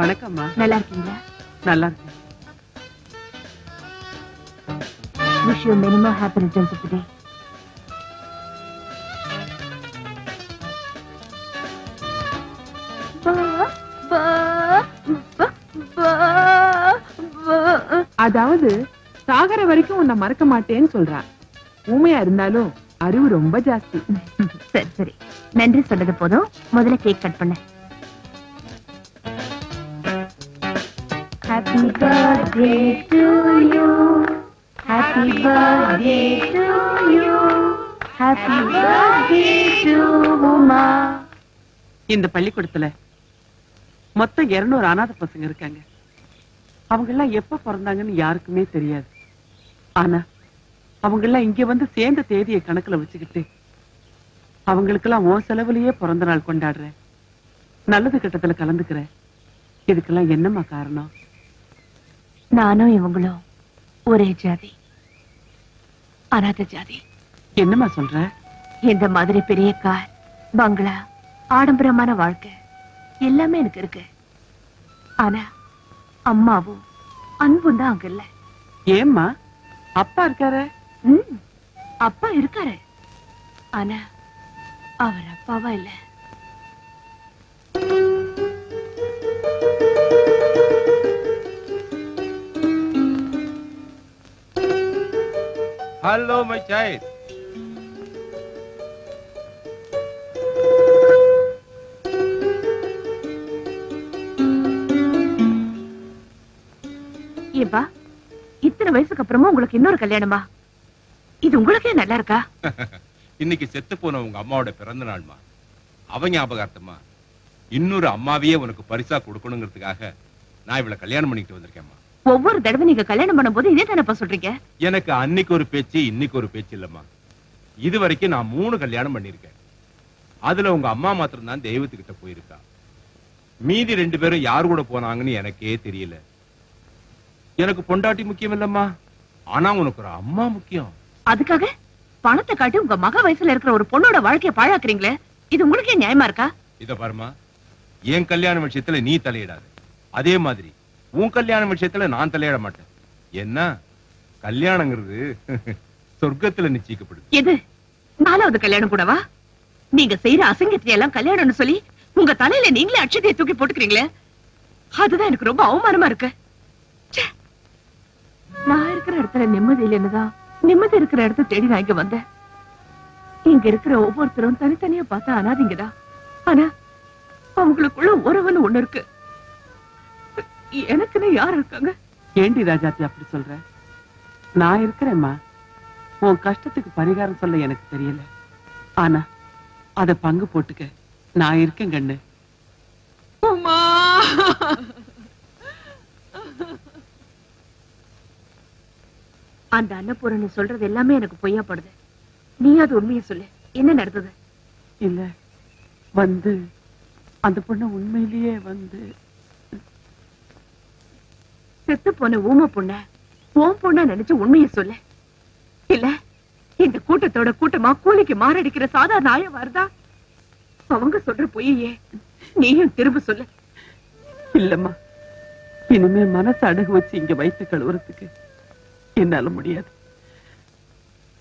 நல்லா இருக்கீங்களா நல்லா இருக்கு wish you many more happy returns of the day அதாவது சாகர வரைக்கும் உன்னை மறக்க மாட்டேன்னு சொல்றா ஊமையா இருந்தாலும் அறிவு ரொம்ப ஜாஸ்தி. சரி சரி. நன்றி சொன்னது போதும். முதல்ல கேக் கட் பண்ண. Birthday to you. Happy birthday to you. Happy birthday to Uma இந்த பள்ளிக்கூடத்துல மொத்தம் 200 அனாதை பசங்க இருக்காங்க. அவங்க எல்லாம் எப்ப பிறந்தாங்கன்னு யாருக்குமே தெரியாது. ஆனா அவங்க எல்லாம் இங்க வந்து சேர்ந்த தேதியை கணக்குல வச்சுக்கிட்டு அவங்களுக்கெல்லாம் ஓ செலவுலயே பிறந்த நாள் கொண்டாடுற நல்லது கட்டத்துல கலந்துக்கிற இதுக்கெல்லாம் என்னம்மா காரணம்? நானும் இவங்களும் ஒரே ஜாதி. அனாதை ஜாதி. என்னம்மா சொல்ற? இந்த மாதிரி பெரிய கார் பங்களா ஆடம்பரமான வாழ்க்கை எல்லாமே எனக்கு இருக்கு. ஆனா அம்மாவும் அன்பும் தான் அங்க இல்ல. ஏம்மா? அப்பா இருக்காரு? அப்பா இருக்காரு. ஆனா அவர் அப்பாவா இல்ல. Hello, my child. ஏப்பா இத்தனை வயசுக்கு அப்புறமா உங்களுக்கு இன்னொரு கல்யாணமா? இது உங்களுக்கே நல்லா இருக்கா? இன்னைக்கு செத்து போன உங்க அம்மாவோட பிறந்த நாள்மா. அவ ஞாபகார்த்தமா இன்னொரு அம்மாவையே உனக்கு பரிசா கொடுக்கணுங்கிறதுக்காக நான் இவளை கல்யாணம் பண்ணிட்டு வந்திருக்கேம்மா. ஒவ்வொரு தடவை நீங்க கல்யாணம் பண்ணும்போது இதே தானப்பா சொல்றீங்க? எனக்கு அன்னைக்கு ஒரு பேச்சு இன்னைக்கு ஒரு பேச்சு இல்லம்மா. இது வரைக்கும் நான் மூணு கல்யாணம் பண்ணிருக்கேன் அதுல உங்க அம்மா மாத்திரம் தான் தெய்வத்துக்கிட்ட போயிருக்கா. மீதி ரெண்டு பேரும் யார் கூட போனாங்கன்னு எனக்கே தெரியல. எனக்கு பொண்டாட்டி முக்கியம் இல்லம்மா. ஆனா உனக்கு ஒரு அம்மா முக்கியம். அதுக்காக பணத்தை காட்டி உங்க மக வயசுல இருக்கிற ஒரு பொண்ணோட வாழ்க்கைய பாழாக்குறீங்களே இது உங்களுக்கே நியாயமா இருக்கா? இத பாருமா என் கல்யாண விஷயத்துல நீ தலையிடாத. அதே மாதிரி உன் கல்யாணம் விஷயத்துல நான் தலையிட மாட்டேன். என்ன? கல்யாணங்கிறது சொர்க்கத்துல நிச்சயிக்கப்படுது. எது? நாலாவது கல்யாணம் கூடவா? நீங்க செய்யற அசங்கத்தை எல்லாம் கல்யாணம்னு சொல்லி உங்க தலையில நீங்களே அட்சதையை தூக்கி போட்டுக்கிறீங்களே? அதுதான் எனக்கு ரொம்ப அவமானமா இருக்கு. ச்சே. நான் இருக்கிற இடத்துல நிம்மதி இல்லைன்னுதான் நிம்மதி இருக்கிற இடத்த தேடி நான் இங்க வந்தேன். இங்க இருக்கிற ஒவ்வொருத்தரும் தனித்தனியா பார்த்தா அனாதீங்கதான் ஆனா அவங்களுக்குள்ள உறவுன்னு ஒண்ணு இருக்கு. எனக்குன்னு யார் இருக்காங்க? ஏண்டி ராஜாத்தி அப்படி சொல்ற? நான் இருக்கிறேம்மா. உன் கஷ்டத்துக்கு பரிகாரம் சொல்ல எனக்கு தெரியல. ஆனா அத பங்கு போட்டுக்க நான் இருக்கேன் கண்ணு. அந்த அன்னபூரணி சொல்றது எல்லாமே எனக்கு பொய்யா படுது. நீ அது உண்மையை சொல்லு. என்ன நடந்தது? இல்ல வந்து அந்த பொண்ணு உண்மையிலேயே வந்து செத்து போன ஊம பொண்ண உன் பொண்ண நினைச்சு உண்மைய சொல்லு. இல்ல இந்த கூட்டத்தோட கூட்டமா கூலிக்கு மாரடிக்கிற சாதா நாய வருதா அவங்க சொல்ற பொய்யே நீயும் திரும்ப சொல்லு. இல்லம்மா இனிமே மனசு அடகு வச்சு இங்க வைத்து கழுவுறதுக்கு என்னால முடியாது.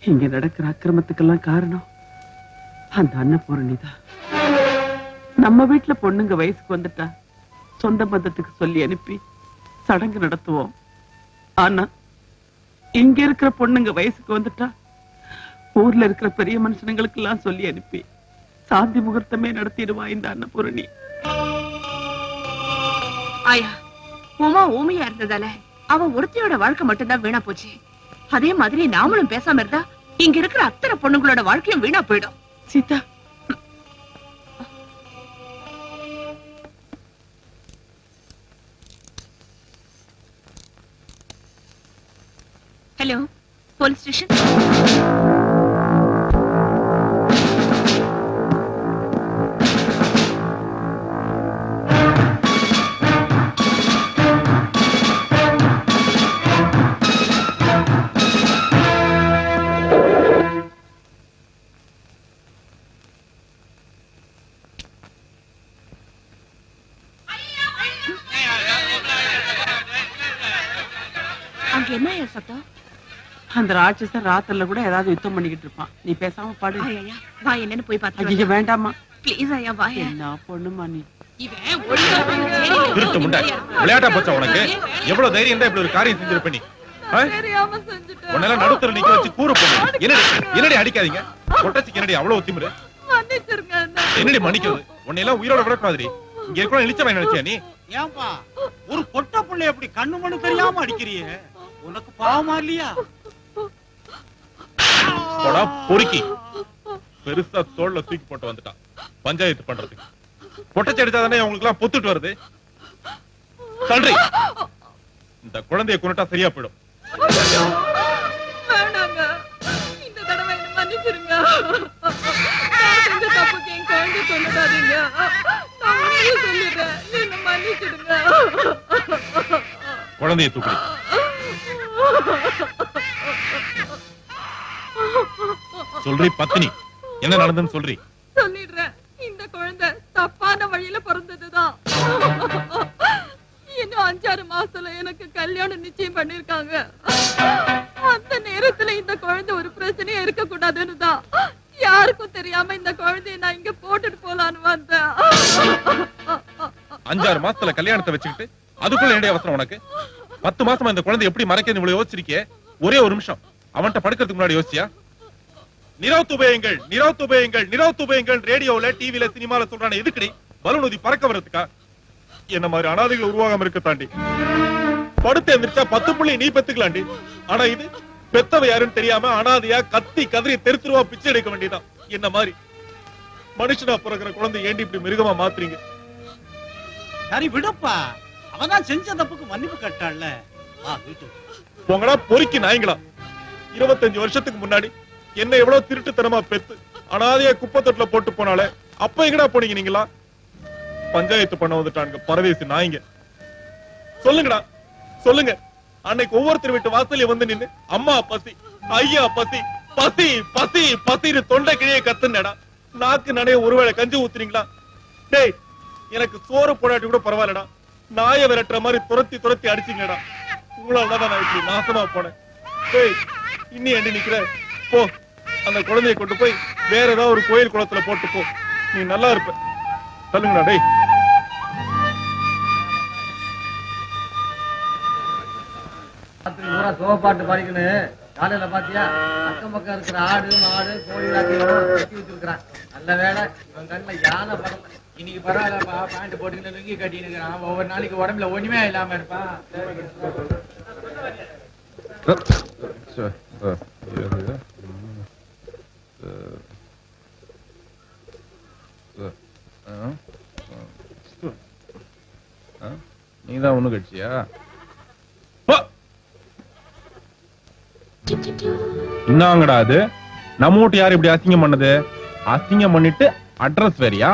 இங்க நடக்கிற அக்கிரமத்துக்கெல்லாம் காரணம் அந்த அன்னபூரணிதான் நம்ம வீட்டுல பொண்ணுங்க வயசுக்கு வந்துட்டா சொந்த பந்தத்துக்கு சொல்லி அனுப்பி சடங்கு நடத்துவோம். ஆனா இங்க இருக்கிற பொண்ணுங்க வயசுக்கு வந்துட்டா ஊர்ல இருக்கிற பெரிய மனுஷனுங்களுக்கு எல்லாம் சொல்லி அனுப்பி சாந்தி முகூர்த்தமே நடத்திடுவா இந்த அன்னபூரணி. ஆயா உமா ஊமையா இருந்ததால அவ ஒருத்தியோட வாழ்க்கை மட்டும்தான் வீணா போச்சு. அதே மாதிரி நாமளும் பேசாம இருந்தா இங்க இருக்கிற அத்தனை பொண்ணுங்களோட வாழ்க்கையும் வீணா போயிடும். சீதா அந்த ராட்சசன் ராத்திரில கூட ஏதாவது யுத்தம் பண்ணிக்கிட்டு இருப்பான். நீ பேசாம பாடு. ஐயா வா என்னன்னு போய் ஐயோ பாத்து வேண்டாமா ப்ளீஸ் ஐயா வா என்ன பொண்ணுமா நீ? இவன் ஒழுங்கா வந்து சேரியில திருட்டு முண்டை விளையாட்டா போச்சா உனக்கு? எவ்வளவு தைரியம் இருந்தா இப்படி ஒரு காரியம் செஞ்சிருப்ப நீ? ஆ? தெரியாம செஞ்சுட்டேன். உன்னெல்லாம் நடுத்தர நிக்க வச்சு கூறு போடு. என்னடி என்னடி அடிக்காதீங்க? கொட்டச்சிக்கு என்னடி அவ்வளவு திமிரு. என்னடி மன்னிக்கிறது? உன்னை எல்லாம் உயிரோட விடக்கூடாதுடி. இங்க இருக்கிற இழிச்சவன் நினைச்சியா நீ? ஏன்பா ஒரு பொட்ட புள்ளை எப்படி கண்ணு மண்ணு தெரியாம அடிக்கிறியே? உனக்கு பாவமா இல்லையா? போடா பொறுக்கி. பெருசா தோல்ல தூக்கி போட்டு வந்துட்டான் பஞ்சாயத்து பண்றதுக்கு. பொட்டச்சி அடிச்சா தானே உங்களுக்கு எல்லாம் பொத்துட்டு வருது? தன்றி இந்த குழந்தைய கொண்டுட்டா சரியா போயிடும். வேண்டாங்க. இந்த சொல்றி பத்தினி. என்ன நடந்துன்னு சொல்றி. சொல்லிடுறேன். இந்த குழந்தை தப்பான வழியில பிறந்ததுதான். இன்னும் அஞ்சாறு மாசத்துல எனக்கு கல்யாணம் நிச்சயம் பண்ணிருக்காங்க. அந்த நேரத்துல இந்த குழந்தை ஒரு பிரச்சனையா இருக்க கூடாதுன்னு தான் யாருக்கும் தெரியாம இந்த குழந்தைய நான் இங்க போட்டுட்டு போலான்னு வந்தேன். அஞ்சாறு மாசத்துல கல்யாணத்தை வச்சுக்கிட்டு அதுக்குள்ள என்னடி அவசரம் உனக்கு? பத்து மாசமா இந்த குழந்தை எப்படி மறைக்கிறது இவ்வளவு யோசிச்சிருக்கியே? ஒரே ஒரு நிமிஷம். அவன்கிட்ட படுக்கிறதுக்கு முன்னாடி யோசிச்சியா? நிறவுத்துபயங்கள் நிறவுத்துபயங்கள் நிறவுத்துபயங்கள் ரேடியோல டிவில சினிமால சொல்றானே எதுக்குடி? பலூன் பறக்க வர்றதுக்கா? என்ன மாதிரி அனாதைகள் உருவாகாம இருக்க தாண்டி படுத்து எந்திரிச்சா பத்து புள்ளி நீ பெத்துக்கலாண்டி? ஆனா இது பெத்தவ யாருன்னு தெரியாம அனாதையா கத்தி கதறி தெருத்துருவா பிச்சை எடுக்க வேண்டியதான் என்ன மாதிரி? மனுஷனா பிறக்கிற குழந்தை ஏண்டி இப்படி மிருகமா மாத்துறீங்க? சரி விடுப்பா. அவதான் செஞ்ச தப்புக்கு மன்னிப்பு கட்டாள்ல உங்களா பொறுக்கி நாய்ங்களா? இருபத்தஞ்சு வருஷத்துக்கு முன்னாடி என்ன எவ்வளவு திருட்டுத்தனமா பெத்து அனாதையா குப்பை தொட்டில போட்டு போனாலே அப்ப எங்கடா போனீங்க நீங்களா? பஞ்சாயத்து பண்ண வந்துட்டானுங்க பரவேசி நாய்ங்க. சொல்லுங்கடா சொல்லுங்க. அன்னைக்கு ஒவ்வொருத்தர் வீட்டு வாசல்ல வந்து நின்னு அம்மா பசி ஐயா பசி பசி பசி பசின்னு தொண்டை கிழிய கத்துனடா. நாக்கு நடைய ஒருவேளை கஞ்சி ஊத்துறீங்களா டேய் எனக்கு சோறு போடாட்டி கூட பரவாயில்லடா. நாயை விரட்டுற மாதிரி துரத்தி துரத்தி அடிச்சீங்கடா. உங்களால தான் நான் இப்படி நாசமா போனேன். டேய் இன்னி அண்டி நிக்கிறேன் போ. அந்த குழந்தையை கொண்டு போய் வேற ஏதாவது ஒரு கோயில் குளத்துல போட்டு போ நீ நல்லா இருப்ப. சொல்லுங்கடா டேய். சோப்பாட்டு பாடிக்கணும் காலையில பாத்தியா? அக்கம் பக்கம் இருக்கிற ஆடு மாடு கோழி எல்லாத்தையும் கட்டி வச்சிருக்கிறான். நல்ல வேலை இவன் கண்ணுல யானை படல இன்னைக்கு பரவாயில்லப்பா பேண்ட் போட்டுக்கிட்டு லுங்கி கட்டின்னு இருக்கிறான். ஒவ்வொரு நாளைக்கு உடம்புல ஒண்ணுமே இல்லாம இருப்பான். நீதான் ஒண்ணு கட்சியா? என்னங்கடா அது? நம்ம வீட்டு யார் இப்படி அசிங்கம் பண்ணது? அசிங்கம் பண்ணிட்டு அட்ரஸ் வேறயா?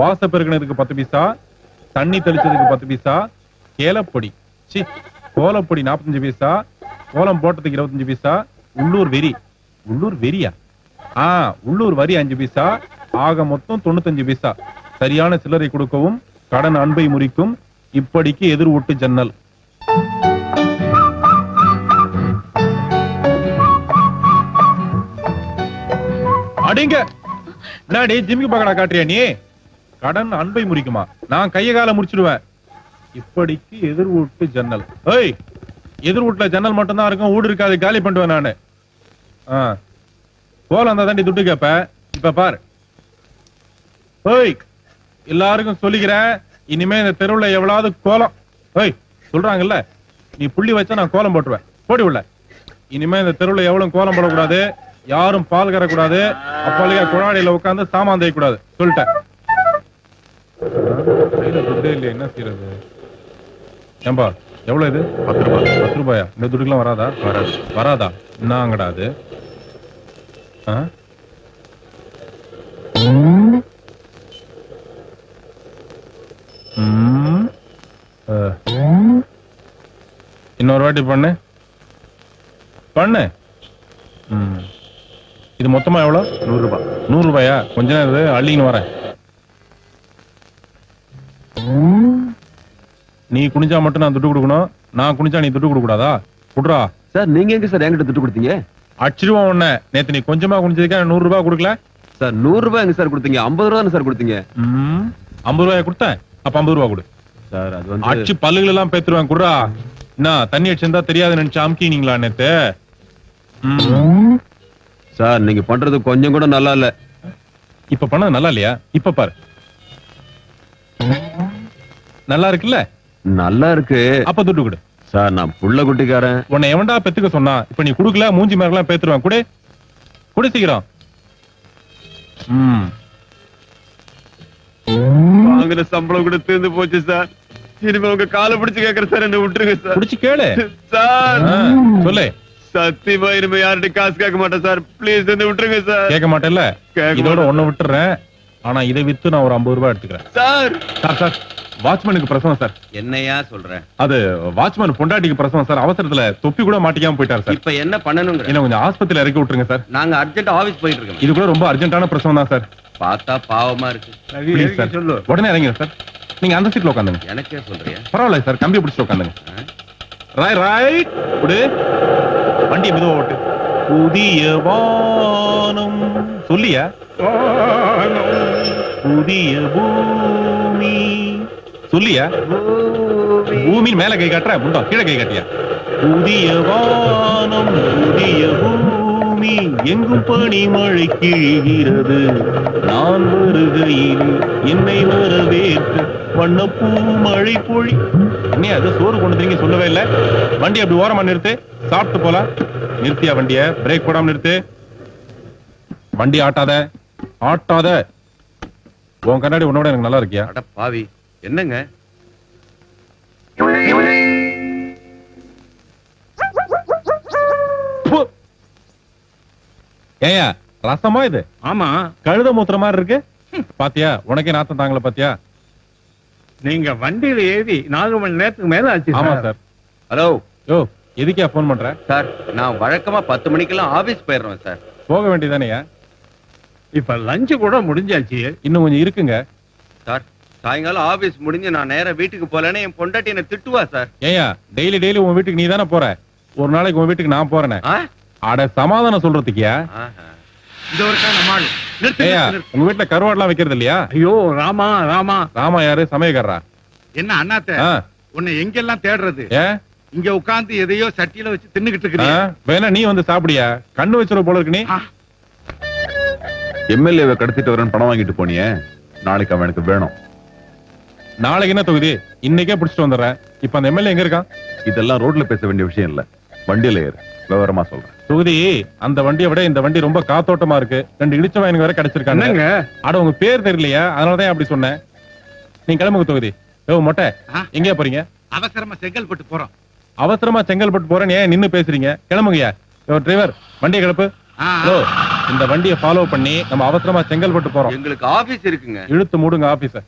வாச பெருக்கினதுக்கு பத்து பைசா தண்ணி தெளிச்சதுக்கு பத்து பைசா கேலப்பொடி. சி கோலப்பொடி நாற்பத்தஞ்சு பைசா கோலம் போட்டதுக்கு இருபத்தஞ்சு பைசா உள்ளூர் வெறி. உள்ளூர் வெறியா? ஆ உள்ளூர் வரி அஞ்சு பைசா ஆக மொத்தம் தொண்ணூத்தஞ்சு பைசா. சரியான சில்லறை கொடுக்கவும் கடன் அன்பை முறிக்கும் இப்படிக்கு எதிர் ஒட்டு ஜன்னல். அடிங்க. என்னடி ஜிம்மிக்கு பக்கடா காட்டுறியா நீ? கடன் அன்பை முறிக்குமா? நான் கைய கால முடிச்சிடுவேன். இப்படிக்கு எதிர் வீட்டு ஜன்னல். ஏய் எதிர் வீட்டுல ஜன்னல் மட்டும் தான் இருக்கும் வீடு இருக்காது காலி பண்ணுவேன் நானு. ஆ. போல அந்த தாண்டி துட்டு கேப்ப. இப்ப பாரு. ஏய் எல்லாருக்கும் சொல்லிக்கிறேன் இனிமே இந்த தெருவுல எவ்வளவு கோலம். ஹோய் சொல்றாங்கல்ல? நீ புள்ளி வச்சா நான் கோலம் போட்டுருவேன். போடி உள்ள. இனிமே இந்த தெருவுல எவ்வளவு கோலம் போடக்கூடாது? யாரும் பால் கறக்கூடாது. அப்பாலியா குழாடியில உட்கார்ந்து சாமான் தேய்க்க கூடாது சொல்லிட்டேன் என்ன செய்யறது ஏம்பா எவ்வளவு இது? பத்து ரூபாய். பத்து ரூபாயா? இந்த துட்டுக்கெல்லாம் வராதா? வராது. வராதா? என்னங்கடா அது. ஆ? இன்னொரு வாட்டி பண்ணு. பண்ணு. ம். இது மொத்தமா எவ்வளவு? நூறு ரூபாய். நூறு ரூபாயா? கொஞ்ச நேரம் அள்ளின்னு வரேன். நீ குனிஞ்சா மட்டும் நான் துட்டு கொடுக்கணும். நான் குனிஞ்சா நீ துட்டு கொடுக்க கூடாதா குடுறா. சார் நீங்க எங்க சார் என்கிட்ட துட்டு கொடுத்தீங்க? அடிச்சிருவான் உன்ன. நேத்து நீ கொஞ்சமா குனிஞ்சதுக்கு எனக்கு நூறு ரூபாய் கொடுக்கல. சார் நூறு ரூபாய் எங்க சார் கொடுத்தீங்க? ஐம்பது ரூபா தானே சார் கொடுத்தீங்க? ஐம்பது ரூபாய் கொடுத்தேன். அப்ப ஐம்பது ரூபாய் கொடு. சார் அது வந்து அடிச்சு பல்லுகள் எல்லாம் பேத்துருவேன் குடுறா. என்ன தண்ணி அடிச்சிருந்தா தெரியாது நினைச்சு அமுக்கினீங்களா நேத்து? சார் நீங்க பண்றது கொஞ்சம் கூட நல்லா இல்ல. இப்ப பண்ணது நல்லா இல்லையா? இப்ப பாரு. நல்லா இருக்குல்ல? நல்லா இருக்கு அப்ப துட்டு கொடு. சார் நான் புள்ள குட்டிக்காரன். உன்னை எவன்டா பெத்துக்க சொன்னா இப்ப நீ குடுக்கல மூஞ்சி மேலாம் பேத்துருவேன். குடு. குடு சீக்கிரம். ம். வாங்குற சம்பளம் கூட தீர்ந்து போச்சு சார். இனிமே உங்க காலை பிடிச்சு கேக்குற சார். என்ன விட்டுருங்க சார். புடிச்சு கேளு. சார். சொல்லு. சத்தியமா இனிமே யார்கிட்ட காசு கேட்க மாட்டேன் சார். ப்ளீஸ் என்ன விட்டுருங்க சார். கேட்க மாட்டேல்ல கேட்க இதோட. ஒண்ணு விட்டுறேன். ஆனா இதை வித்து நான் ஒரு ஐம்பது ரூபாய் எடுத்துக்கிறேன். சார். Sir sir. வாட்ச்மேனுக்கு பிரசவம் சார். என்னையா சொல்றேன் அது வாட்ச்மேன் பொண்டாட்டிக்கு பிரசவம் சார். அவசரத்துல தொப்பி கூட மாட்டிக்காம போயிட்டார் சார். இப்ப என்ன பண்ணணுங்கிற? என்ன கொஞ்சம் ஆஸ்பத்திரியில இறக்கி விட்டுருங்க சார். நாங்க அர்ஜென்ட் ஆபீஸ் போயிட்டு இருக்கோம் இது கூட ரொம்ப அர்ஜென்ட்டான பிரசவம் தான் சார். பார்த்தா பாவமா இருக்கு. சார். உடனே இறங்கிடும் சார். நீங்க அந்த சீட்ல உட்காந்துங்க. எனக்கே சொல்றியா? பரவாயில்ல சார். கம்பி பிடிச்சிட்டு உட்காந்துங்க. ராய் ரைட் விடு வண்டியை மெதுவா ஓட்டு. புதிய வானம். சொல்லியா? புதிய பூமி சொல்லியா? பூமியின் மேல கை காட்டுற? முண்டா கீழே கை காட்டியா? புதிய வானம் புதிய பூமி எங்கும் பனி மழை கிழிகிறது. நான் வருகையில் என்னை வரவேற்க வண்ணப்பூ மழை பொழி. என்ன அது சோறு கொண்டு வந்து சொல்லவே இல்ல. வண்டி அப்படி ஓரமா நிறுத்து. சாப்பிட்டு போலாம் நிறுத்தியா வண்டிய? பிரேக் போடாம நிறுத்து. வண்டி ஆட்டாத. ஆட்டாத. உன் கண்ணாடி உன்னோட எனக்கு நல்லா இருக்கியா? பாவி. என்னங்க. ஏய்யா ரசமா இது? ஆமா. கழுத மூத்திர மாதிரி இருக்கு? பாத்தியா உனக்கே நாத்தம் தாங்கல பாத்தியா? நீங்க வண்டியில ஏறி நாலு மணி நேரத்துக்கு மேல ஆச்சு ஆமா சார். ஹலோ. யோ எதுக்கே போன் பண்ற? சார் நான் வழக்கமா பத்து மணிக்கெல்லாம் ஆபீஸ் போயிடுறேன் சார். போக வேண்டியதானேயா? இப்ப லஞ்ச் கூட முடிஞ்சாச்சு. இன்னும் கொஞ்சம் இருக்குங்க. சாயங்காலம் ஆபீஸ் முடிஞ்சு நான் நேரா வீட்டுக்கு போலன்னு என் பொண்டாட்டி என்ன திட்டுவா சார் ஏய்யா டெய்லி டெய்லி உன் வீட்டுக்கு நீ தானே போற? ஒரு நாளைக்கு உன் வீட்டுக்கு நான் போறேனே? அட சமாதானம் சொல்றதுக்கியா. இந்த ஒரு நம்ம ஆளு. உங்க வீட்டுல கருவாடுலாம் வைக்கிறது இல்லையா? ஐயோ ராமா ராமா. ராமா யாரு? சமயக்காரரா? என்ன அண்ணாத்த? உன்னை எங்கெல்லாம் தேடுறது? இங்க உட்கார்ந்து எதையோ சட்டியில வச்சு தின்னுகிட்டு இருக்கிறீங்க வேணா நீ வந்து சாப்பிடியா? கண்ணு வச்சிருவ போல இருக்கு நீ. எம்எல்ஏவை கடத்திட்டு வரேன்னு பணம் வாங்கிட்டு போனியே. நாளைக்கு அவன் எனக்கு வேணும். நாளைக்கு என்ன தொகுதி? இன்னைக்கே பிடிச்சிட்டு வந்துடுறேன். இப்ப அந்த எம்எல்ஏ எங்க இருக்கான்? இதெல்லாம் ரோட்ல பேச வேண்டிய விஷயம் இல்ல. வண்டியில ஏறு. விவரமா சொல்றேன். தொகுதி அந்த வண்டியை விட இந்த வண்டி ரொம்ப காத்தோட்டமா இருக்கு. ரெண்டு இடிச்ச வாயனுக்கு வேற கிடைச்சிருக்காங்க. என்னங்க? அட உங்க பேர் தெரியலையா. அதனாலதான் அப்படி சொன்னேன்? நீங்க கிளம்புங்க தொகுதி. யோ மொட்டை? எங்கேயா போறீங்க? அவசரமா செங்கல்பட்டு போறோம். அவசரமா செங்கல்பட்டு போறேன் ஏன் நின்னு பேசுறீங்க? கிளம்புங்கய்யா. யோ டிரைவர் வண்டியை கிளப்பு. இந்த வண்டியை ஃபாலோ பண்ணி நம்ம அவசரமா செங்கல்பட்டு போறோம். எங்களுக்கு ஆபீஸ் இருக்குங்க. இழுத்து மூடுங்க ஆபீஸ